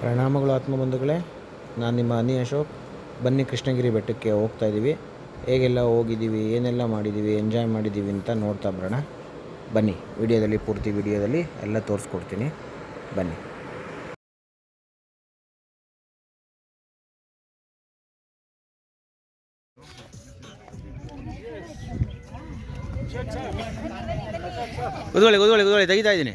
ಪ್ರಣಾಮಗಳು ಆತ್ಮಬಂಧುಗಳೇ. ನಾನು ನಿಮ್ಮ ಅನಿ ಅಶೋಕ್. ಬನ್ನಿ ಕೃಷ್ಣಗಿರಿ ಬೆಟ್ಟಕ್ಕೆ ಹೋಗ್ತಾ ಇದ್ದೀವಿ ಹೇಗೆಲ್ಲ ಹೋಗಿದ್ದೀವಿ, ಏನೆಲ್ಲ ಮಾಡಿದ್ದೀವಿ ಎಂಜಾಯ್ ಮಾಡಿದ್ದೀವಿ ಅಂತ ನೋಡ್ತಾ ಬರೋಣ. ಬನ್ನಿ, ವಿಡಿಯೋದಲ್ಲಿ, ಪೂರ್ತಿ ವಿಡಿಯೋದಲ್ಲಿ ಎಲ್ಲ ತೋರಿಸ್ಕೊಡ್ತೀನಿ. ಬನ್ನಿ. ಕುತ್ಕೊಳ್ಳಿ ಕುತ್ಕೊಳ್ಳಿ ಕುತ್ಕೊಳ್ಳಿ ತೆಗಿತಾ ಇದ್ದೀನಿ.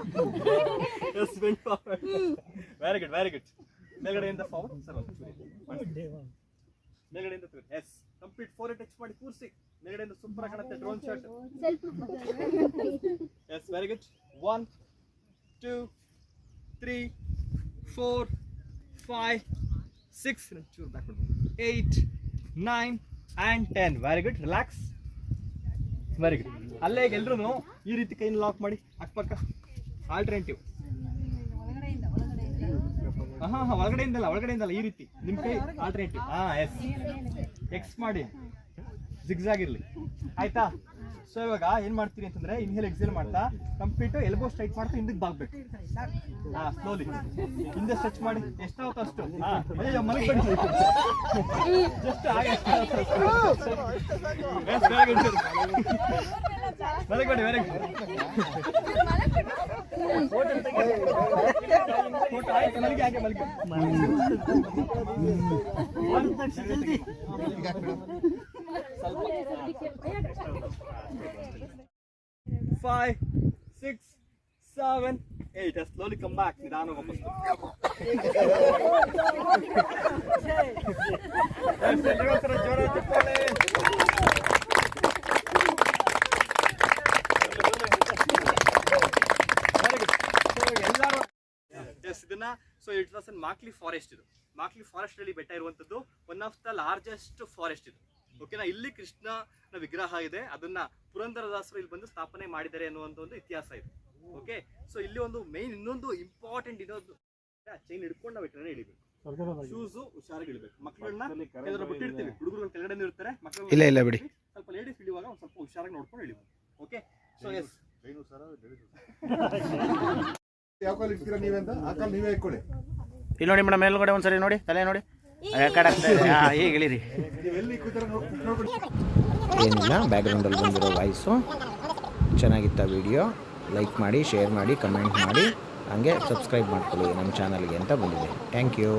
Yes, very good very good very good. ಮೇಲ್ಗಡೆಯಿಂದ ಫಾರ್ವರ್ಡ್ ಸರ್. ಮೇಲ್ಗಡೆಯಿಂದ ಎಸ್ ಕಂಪ್ಲೀಟ್ ಫೋರ್ ಟಚ್ ಮಾಡಿ ಕೂರಿಸಿ. ಮೇಲ್ಗಡೆಯಿಂದ ಸೂಪರ್ ಕಾಣುತ್ತೆ drone shot yes very good one two three four five six ಚೂರು back eight nine and ten very good relax very good ಅಲ್ಲೇ ಈಗ ಎಲ್ರು ಈ ರೀತಿ ಕೈನ ಲಾಕ್ ಮಾಡಿ ಅಕ್ಕಪಕ್ಕ ಆಲ್ಟರ್ನೇಟಿವ್ ಹಾ ಹಾ ಒಳಗಡೆಯಿಂದಲ್ಲ ಒಳಗಡೆಯಿಂದಲ್ಲ ಈ ರೀತಿ. ನಿಮ್ ಕೈ ಆಲ್ಟರ್ನೇಟಿವ್ ಹಾ ಎಸ್ ಎಕ್ಸ್ ಮಾಡಿ. ಜಿಗ್ಸ್ ಆಗಿರ್ಲಿ ಆಯ್ತಾ? ಸೊ ಇವಾಗ ಏನ್ ಮಾಡ್ತೀರಿ ಅಂತಂದ್ರೆ ಇನ್ಹೇಲ್ ಎಕ್ಸೇಲ್ ಮಾಡ್ತಾ ಕಂಪ್ಲೀಟ್ ಎಲ್ಬೋ ಸ್ಟ್ರೈಟ್ ಮಾಡ್ತಾ ಹಿಂದಕ್ಕೆ ಬಾಗ್ಬೇಕು. ಹಾ ಸ್ಲೋಲಿ ಹಿಂದೆ ಸ್ಟ್ರೆಚ್ ಮಾಡಿ. ಎಷ್ಟಾವತ್ತು ಅಷ್ಟು. ಜಸ್ಟ್ ಹಾಗೆ ಮಲಗಬೇಡಿ ವೆರಿ ಫೋಟೋ ಆಯ್ತು ಮಲಗಿ ಹಾಗೆ ಮಲಗಿ five six seven eight slowly come back ನಿಧಾನ ವಾಪಸ್ so it was an Makli forest ಇದು. ಮಾಕ್ಲಿ ಫಾರೆಸ್ಟ್ ಅಲ್ಲಿ ಬೆಟ್ಟ ಇರುವಂತದ್ದು one of the largest forest ಇದು. ಓಕೆನಾ ಇಲ್ಲಿ ಕೃಷ್ಣನ ವಿಗ್ರಹ ಇದೆ. ಅದನ್ನ ಪುರಂದರದಾಸರು ಇಲ್ಲಿ ಬಂದು ಸ್ಥಾಪನೆ ಮಾಡಿದ್ದಾರೆ ಅನ್ನುವಂತ ಒಂದು ಇತಿಹಾಸ ಇದೆ. ಓಕೆ ಸೊ ಇಲ್ಲಿ ಒಂದು ಮೇನ್ ಇನ್ನೊಂದು ಇಂಪಾರ್ಟೆಂಟ್ ಇನ್ನೊಂದು ಚೈನ್ ಹಿಡ್ಕೊಂಡು ನಾವು ಇಟ್ಟರೆ ಇಳಿಬೇಕು. ಶೂಸ್ ಹುಷಾರಾಗಿ ಇಡಬೇಕು ಮಕ್ಕಳನ್ನ ಬಿಟ್ಟಿರ್ತೀವಿ ಹುಡುಗರು ಕೆಳಗಡೆ ಇರ್ತಾರೆ. ಮಕ್ಕಳು ಇಲ್ಲ ಇಲ್ಲ ಬಿಡಿ. ಸ್ವಲ್ಪ ಲೇಡೀಸ್ ಇಳಿಯುವಾಗ ಒಂದು ಸ್ವಲ್ಪ ಹುಷಾರಾಗಿ ನೋಡ್ಕೊಂಡು ಇಳಿಬೇಕು. ಓಕೆ ಸೊ ಎಸ್ ಯಾವ ಕಾಲ್ ಇಡ್ತೀರಾ ನೀವೆಂತ? ಆ ಕಾಲ್ ನೀವೇ ಇಟ್ಕೊಳ್ಳಿ. ಇಲ್ಲಿ ನೋಡಿ ಮೇಡಮ್ ಮೇಲ್ಗಡೆ ಒಂದ್ಸರಿ ನೋಡಿ ತಲೆ ನೋಡಿ. ಈಗ ಇಳಿರಿ. ನೀವು ಎಲ್ಲಿ ಕೂತಾರ ನೋಡ್ಕೊಳ್ಳಿ. ಏನಿಲ್ಲ ಬ್ಯಾಕ್ಗ್ರೌಂಡಲ್ಲಿ ಬಂದಿರೋ ವಾಯ್ಸು ಚೆನ್ನಾಗಿತ್ತ ವಿಡಿಯೋ ಲೈಕ್ ಮಾಡಿ ಶೇರ್ ಮಾಡಿ ಕಮೆಂಟ್ ಮಾಡಿ. ಹಾಗೆ ಸಬ್ಸ್ಕ್ರೈಬ್ ಮಾಡ್ಕೊಳ್ಳಿ ನಮ್ಮ ಚಾನಲ್ಗೆ ಅಂತ ಬಂದಿದೆ. Thank you